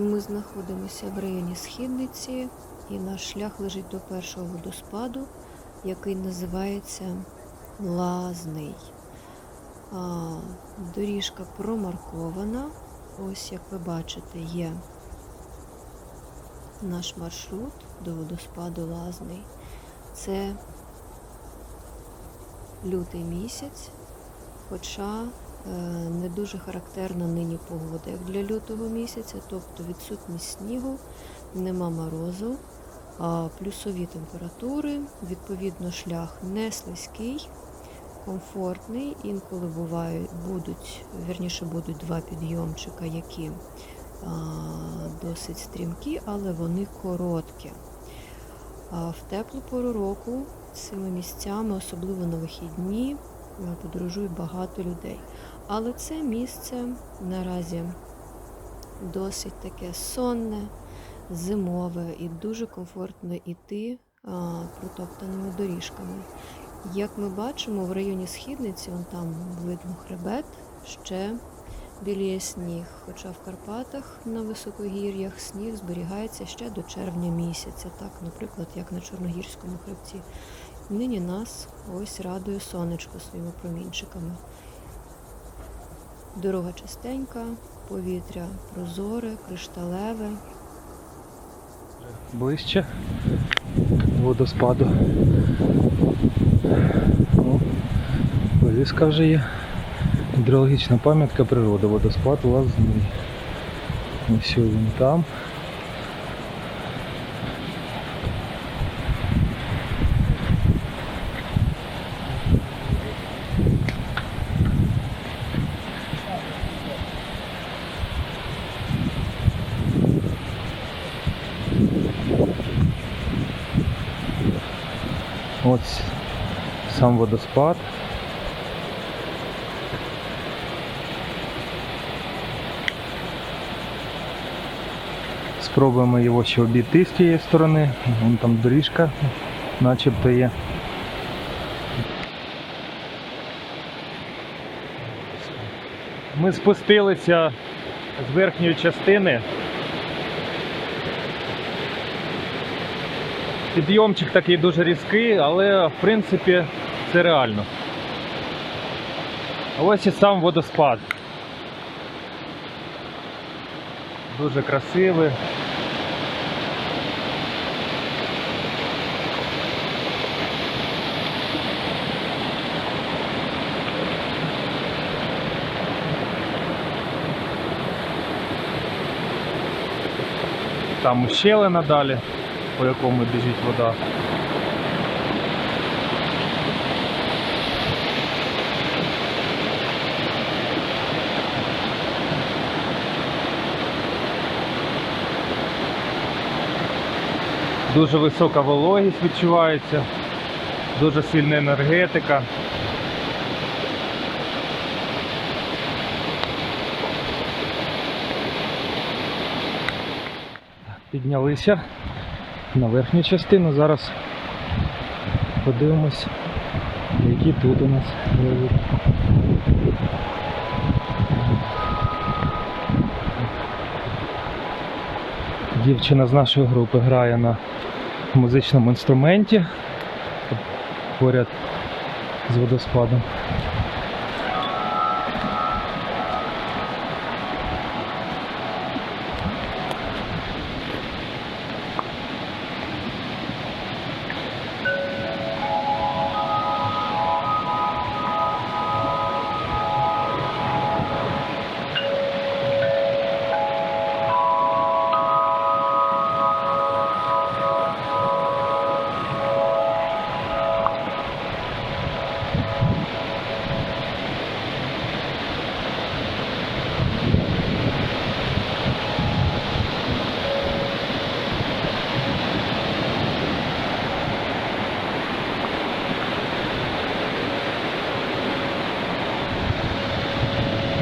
Ми знаходимося в районі Східниці, і наш шлях лежить до першого водоспаду, який називається Лазний. Доріжка промаркована. Ось, як ви бачите, є наш маршрут до водоспаду Лазний. Це лютий місяць, хоча не дуже характерна нині погода, як для лютого місяця, тобто відсутність снігу, нема морозу, плюсові температури, відповідно, шлях не слизький, комфортний. Інколи бувають, будуть, вірніше будуть два підйомчика, які а, досить стрімкі, але вони короткі. А в теплу пору року цими місцями, особливо на вихідні, е, подорожує багато людей. Але це місце наразі досить таке сонне, зимове і дуже комфортно йти а, протоптаними доріжками. Як ми бачимо, в районі східниці, вон там видно хребет, ще біліє сніг. Хоча в Карпатах на високогір'ях сніг зберігається ще до червня місяця, так, наприклад, як на Чорногірському хребті. Нині нас ось радує сонечко своїми промінчиками. Дорога чистенька, повітря прозоре, кришталеве. ближче водоспаду. Вивіска вже є. Гідрологічна пам'ятка природи, водоспад Лазний. Ось він там. Ось сам водоспад. Спробуємо його ще обійти з тієї сторони. Вон там доріжка начебто є. Ми спустилися з верхньої частини. Підйомчик такий дуже різкий, але в принципі це реально. Ось і сам водоспад. Дуже красивий. Там ущелина далі, по якому біжить вода. Дуже висока вологість відчувається, дуже сильна енергетика. Піднялися на верхню частину. Зараз подивимось, які тут у нас лежать. Дівчина з нашої групи грає на музичному інструменті поряд з водоспадом.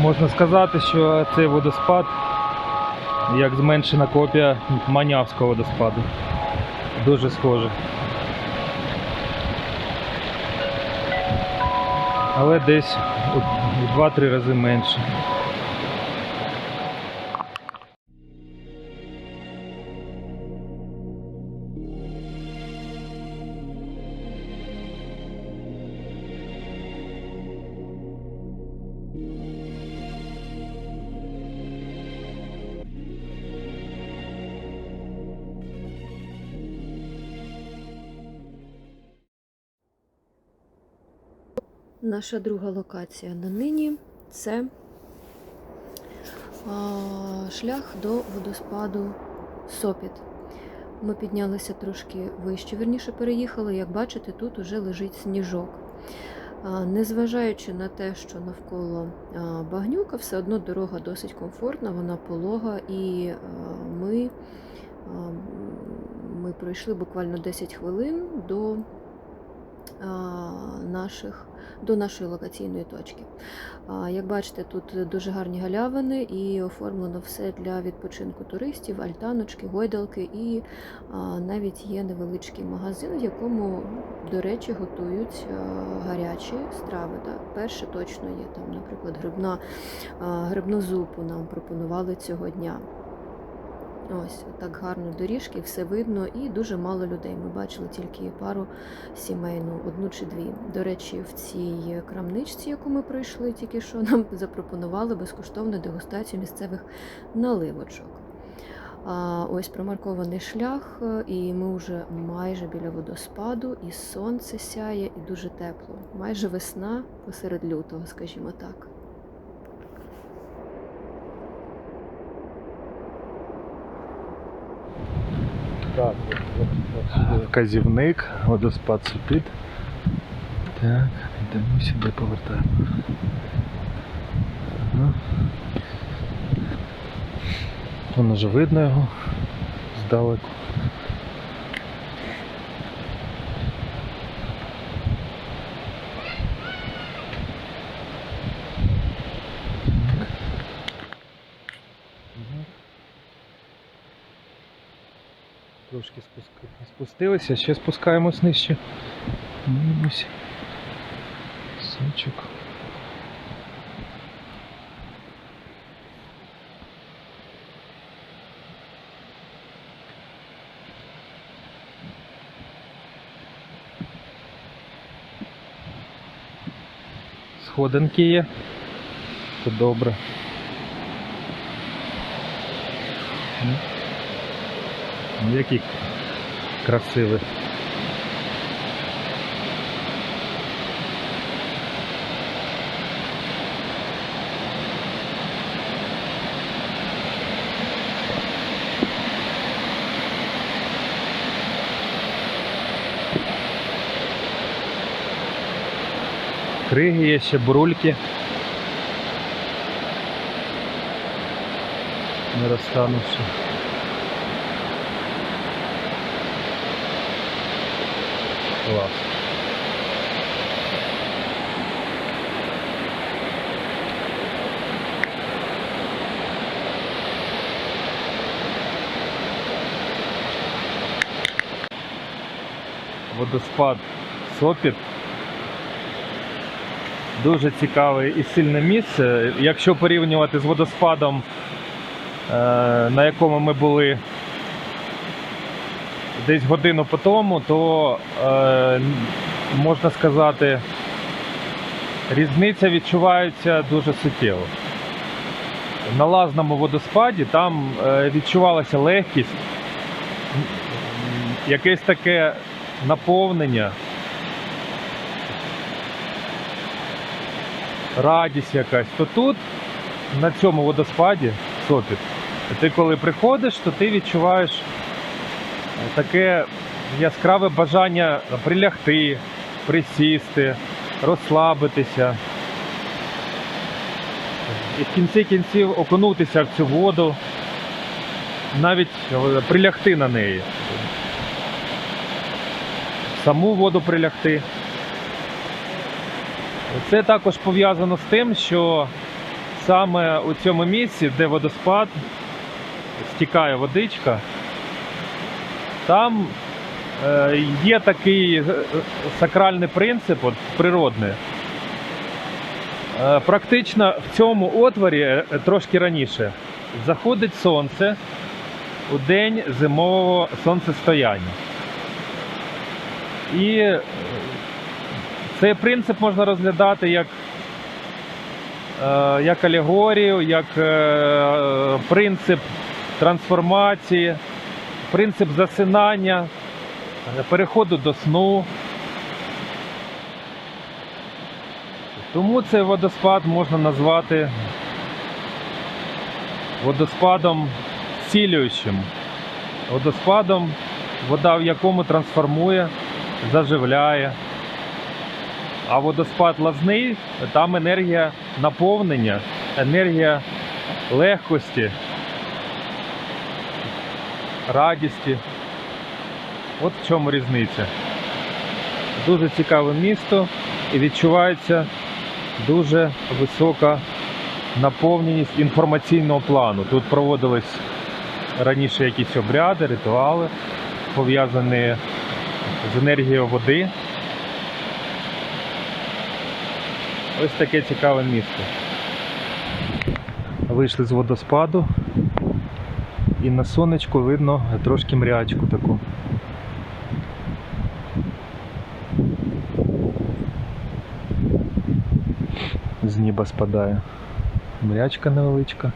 Можна сказати, що цей водоспад як зменшена копія Манявського водоспаду. Дуже схоже. Але десь у 2-3 рази менше. Наша друга локація на нині це шлях до водоспаду Сопіт. Ми піднялися трошки вище, верніше переїхали. Як бачите, тут уже лежить сніжок. Незважаючи на те, що навколо багнюка, все одно дорога досить комфортна, вона полога, і ми, ми пройшли буквально 10 хвилин до наших, до нашої локаційної точки. Як бачите, тут дуже гарні галявини і оформлено все для відпочинку туристів, альтаночки, гойдалки і навіть є невеличкий магазин, в якому, до речі, готують гарячі страви. Так. Перше точно є там, наприклад, грибна, грибну зупу нам пропонували цього дня. Ось так гарно доріжки, все видно, і дуже мало людей. Ми бачили тільки пару сімей, ну, одну чи дві. До речі, в цій крамничці, яку ми пройшли, тільки що нам запропонували безкоштовну дегустацію місцевих наливочок. А, ось промаркований шлях, і ми вже майже біля водоспаду, і сонце сяє, і дуже тепло. Майже весна посеред лютого, скажімо так. Так, вказівник, водоспад Супіт. Так, йдемо сюди повертаємо. Воно вже видно його здалеку. Трошки спустилися, ще спускаємось нижче. Дивимось. Сочок. Сходинки є. Це добре. М. Який красивий. Криги є ще бурульки. Не розтанувши. Клас. Водоспад Сопіт. Дуже цікаве і сильне місце. Якщо порівнювати з водоспадом, е, на якому ми були десь годину по тому, то е, можна сказати, різниця відчувається дуже суттєво. На лазному водоспаді там е, відчувалася легкість, якесь таке наповнення, радість якась. То тут, на цьому водоспаді, Сопіт, ти коли приходиш, то ти відчуваєш таке яскраве бажання прилягти, присісти, розслабитися. І в кінці кінців окунутися в цю воду, навіть е, прилягти на неї. Саму воду прилягти. Це також пов'язано з тим, що саме у цьому місці, де водоспад, стікає водичка, там е, є такий е, сакральний принцип, от, природний. Е, практично в цьому отворі трошки раніше заходить сонце у день зимового сонцестояння. І цей принцип можна розглядати як, як алегорію, як принцип трансформації, принцип засинання, переходу до сну. Тому цей водоспад можна назвати водоспадом зцілюючим. Водоспадом, вода в якому трансформує, заживляє. А водоспад лазний, там енергія наповнення, енергія легкості, радісті. От в чому різниця. Дуже цікаве місто і відчувається дуже висока наповненість інформаційного плану. Тут проводились раніше якісь обряди, ритуали, пов'язані з енергією води. Ось таке цікаве місто. Вийшли з водоспаду і на сонечку видно трошки мрячку таку. З неба спадає. Мрячка невеличка.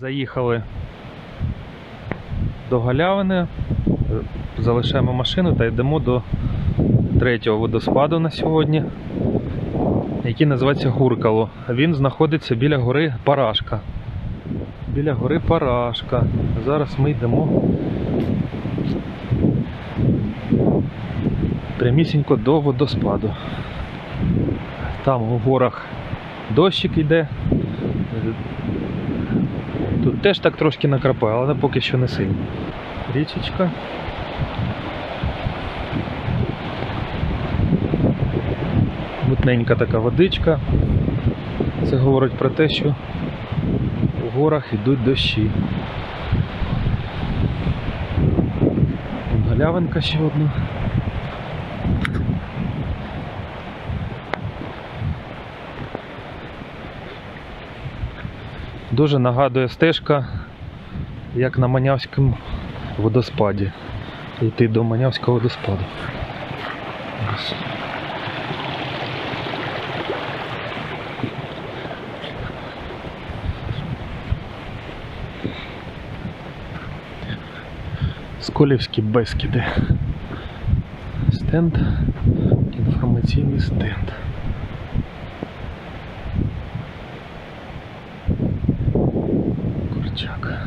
Заїхали до галявини, залишаємо машину та йдемо до третього водоспаду на сьогодні, який називається Гуркало. Він знаходиться біля гори Парашка. Біля гори Парашка. Зараз ми йдемо прямісінько до водоспаду. Там у горах дощик йде. Тут теж так трошки накрапає, але поки що не сильно. Річечка. Мутненька така водичка. Це говорить про те, що у горах йдуть дощі. Галявинка ще одна. Дуже нагадує стежка, як на Манявському водоспаді. Йти до Манявського водоспаду. Сколівські безкіди. Стенд. Інформаційний стенд. Курчак.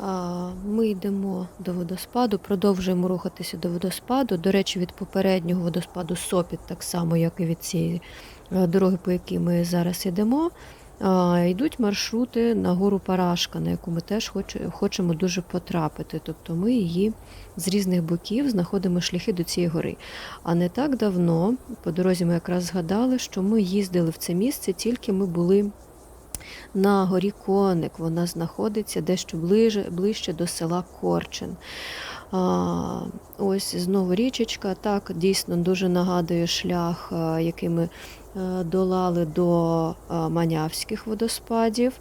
А, Ми йдемо до водоспаду, продовжуємо рухатися до водоспаду. До речі, від попереднього водоспаду Сопіт, так само, як і від цієї е, дороги, по якій ми зараз йдемо. Йдуть маршрути на гору Парашка, на яку ми теж хочемо дуже потрапити. Тобто ми її з різних боків знаходимо шляхи до цієї гори. А не так давно, по дорозі ми якраз згадали, що ми їздили в це місце, тільки ми були на горі Коник. Вона знаходиться дещо ближе, ближче до села Корчин. А, ось знову річечка. Так, дійсно дуже нагадує шлях, який ми е, долали до Манявських водоспадів.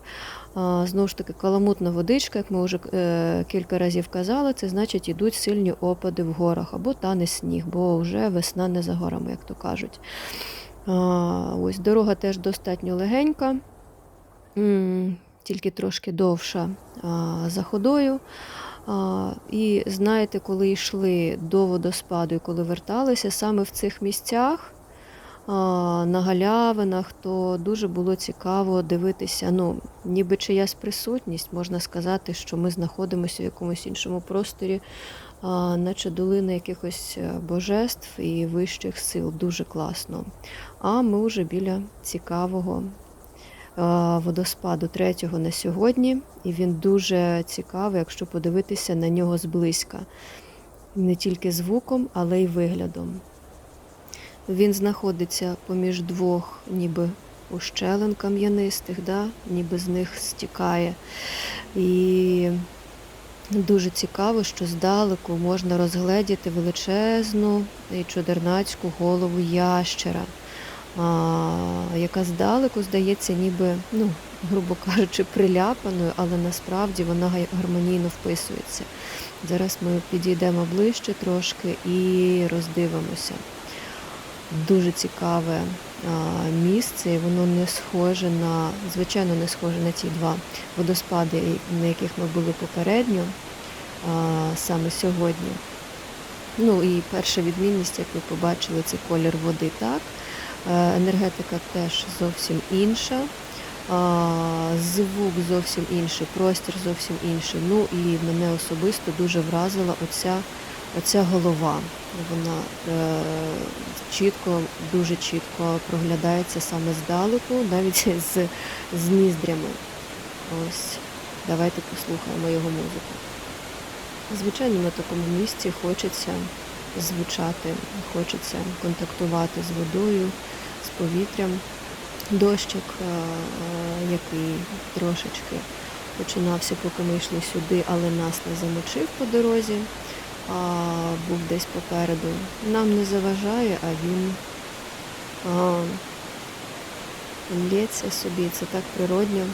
Знову ж таки, каламутна водичка, як ми вже е, кілька разів казали, це значить ідуть сильні опади в горах або тане сніг, бо вже весна не за горами, як то кажуть. Ось дорога теж достатньо легенька. Тільки трошки довша за ходою. І знаєте, коли йшли до водоспаду і коли верталися саме в цих місцях, на галявинах, то дуже було цікаво дивитися. Ну, ніби чиясь присутність, можна сказати, що ми знаходимося в якомусь іншому просторі, наче долина якихось е, божеств і вищих сил. Дуже класно. А ми вже біля цікавого водоспаду третього на сьогодні, і він дуже цікавий, якщо подивитися на нього зблизька. Не тільки звуком, але й виглядом. Він знаходиться поміж двох, ніби ущелин кам'янистих, да? ніби з них стікає. І Дуже цікаво, що здалеку можна розгледіти величезну і чудернацьку голову ящера, яка здалеку здається, ніби, ну, грубо кажучи, приляпаною, але насправді вона гармонійно вписується. Зараз ми підійдемо ближче трошки і роздивимося. Дуже цікаве місце, і воно не схоже на, звичайно, не схоже на ті два водоспади, на яких ми були попередньо, саме сьогодні. Ну і перша відмінність, як ви побачили, це колір води, так. Е, Енергетика теж зовсім інша, звук зовсім інший, простір зовсім інший. Ну і мене особисто дуже вразила оця, оця голова. Вона е, чітко, дуже чітко проглядається саме здалеку, навіть з, з ніздрями. Ось, давайте послухаємо його музику. Звичайно, на такому місці хочеться звучати, хочеться контактувати з водою, з повітрям. Дощик, е, е, який трошечки починався, поки ми йшли сюди, але нас не замочив по дорозі, а був десь попереду. Нам не заважає, а він а, лється собі, це так природньо.